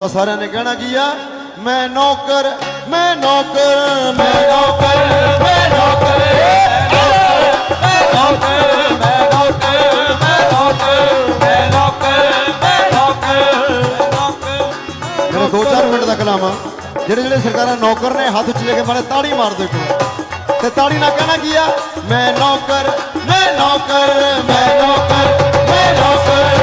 ਸਾਰਿਆਂ ਨੇ ਕਹਿਣਾ ਕੀ ਆ ਮੈਂ ਨੌਕਰ ਮੈਂ ਨੌਕਰ ਮੈਂ ਨੌਕਰ ਮੈਂ ਨੌਕਰ ਮੈਂ ਨੌਕਰ ਮੈਂ ਨੌਕਰ ਮੈਂ ਨੌਕਰ ਮੈਂ ਨੌਕਰ ਮੈਂ ਨੌਕਰ ਮੇਰਾ 2-4 ਮਿੰਟ ਦਾ ਕਲਾਮ ਆ ਜਿਹੜੇ ਜਿਹੜੇ ਸਰਕਾਰਾਂ ਨੌਕਰ ਨੇ ਹੱਥ ਉੱਚ ਲੈ ਕੇ ਮਾਰੇ ਤਾੜੀ ਮਾਰ ਦੇ ਕੋ ਤੇ ਤਾੜੀ ਨਾਲ ਕਹਿਣਾ ਕੀ ਆ ਮੈਂ ਨੌਕਰ ਮੈਂ ਨੌਕਰ ਮੈਂ ਨੌਕਰ ਮੈਂ ਨੌਕਰ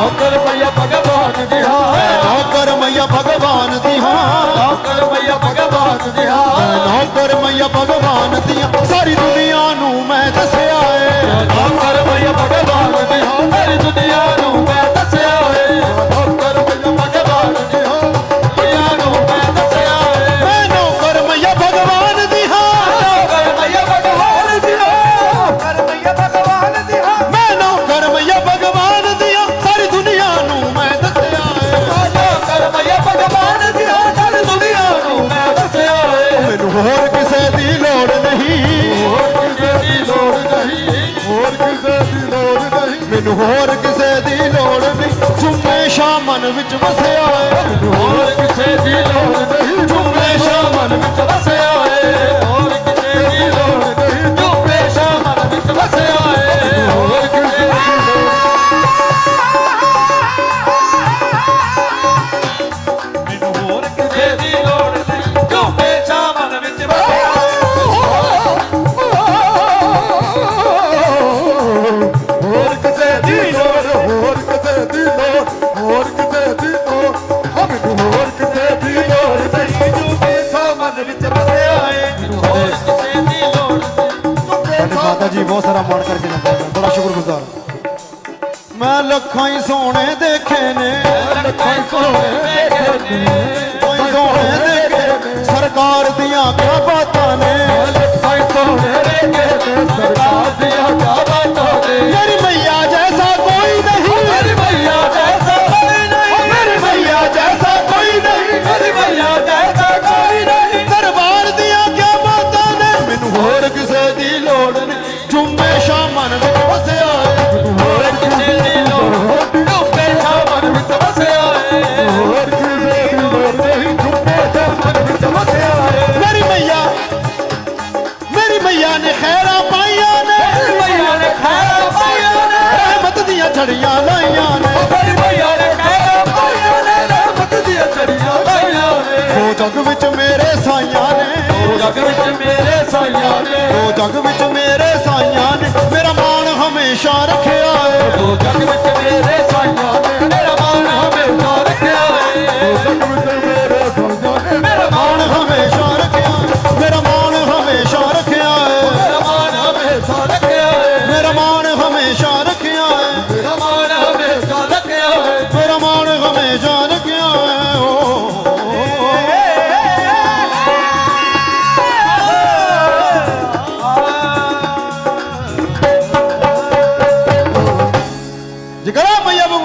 ਨੌਕਰ ਭਈਆ ਭਗਵਾਨ ਦੀ ਹਾਂ। ਨੌਕਰ ਮਈਆ ਭਗਵਾਨ ਦੀ ਹਾਂ। ਨੌਕਰ ਭਈਆ ਭਗਵਾਨ ਦੀ ਹਾਂ। ਨੌਕਰ ਮਈਆ ਭਗਵਾਨ ਦੀਆਂ ਸਾਰੀ ਦੁਨੀਆ ਨੂੰ ਮੈਂ ਦੱਸਿਆ ਏ। ਮੈਨੂੰ ਹੋਰ ਕਿਸੇ ਦੀ ਲੋੜ ਨਹੀਂ। ਹਮੇਸ਼ਾ ਸ਼ਾਮਨ ਵਿੱਚ ਵਸਿਆ ਏ ਜੋ ਸਾਡੇ ਮਾਤਾ ਜੀ ਬਹੁਤ ਸਾਰਾ ਮਾਣ ਕਰਕੇ ਜਾਂਦੇ ਨੇ ਬੜਾ ਸ਼ੁਕਰਗੁਜ਼ਾਰ। ਮੈਂ ਲੱਖਾਂ ਹੀ ਸੋਹਣੇ ਦੇਖੇ ਨੇ। ਲੱਖਾਂ ਸੋਹਣੇ ਨੇ। ਕੋਈ ਸੋਹਣੇ ਦੇਖੇ ਸਰਕਾਰ ਦੀਆਂ ਕਿਆ ਬਾਤਾਂ ਨੇ। ਲੱਖਾਂ ਸੋਹਣੇ ਵੇਖੇ ਨੇ। ਸਰਕਾਰ ਦੀਆਂ ਉਹ ਜੱਗ ਵਿੱਚ ਮੇਰੇ ਸਾਈਆਂ ਨੇ, ਮੇਰਾ ਮਾਣ ਹਮੇਸ਼ਾ ਰੱਖਿਆ ਏ। ਉਹ ਜੱਗ ਵਿੱਚ ਮੇਰੇ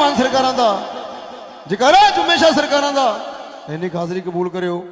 ਮਾਨ ਸਰਕਾਰਾਂ ਦਾ। ਜਗਾਰਾ ਜੁਮੇ ਸ਼ਾਹ ਸਰਕਾਰਾਂ ਦਾ ਇੰਨੀ ਹਾਜ਼ਰੀ ਕਬੂਲ ਕਰਿਓ।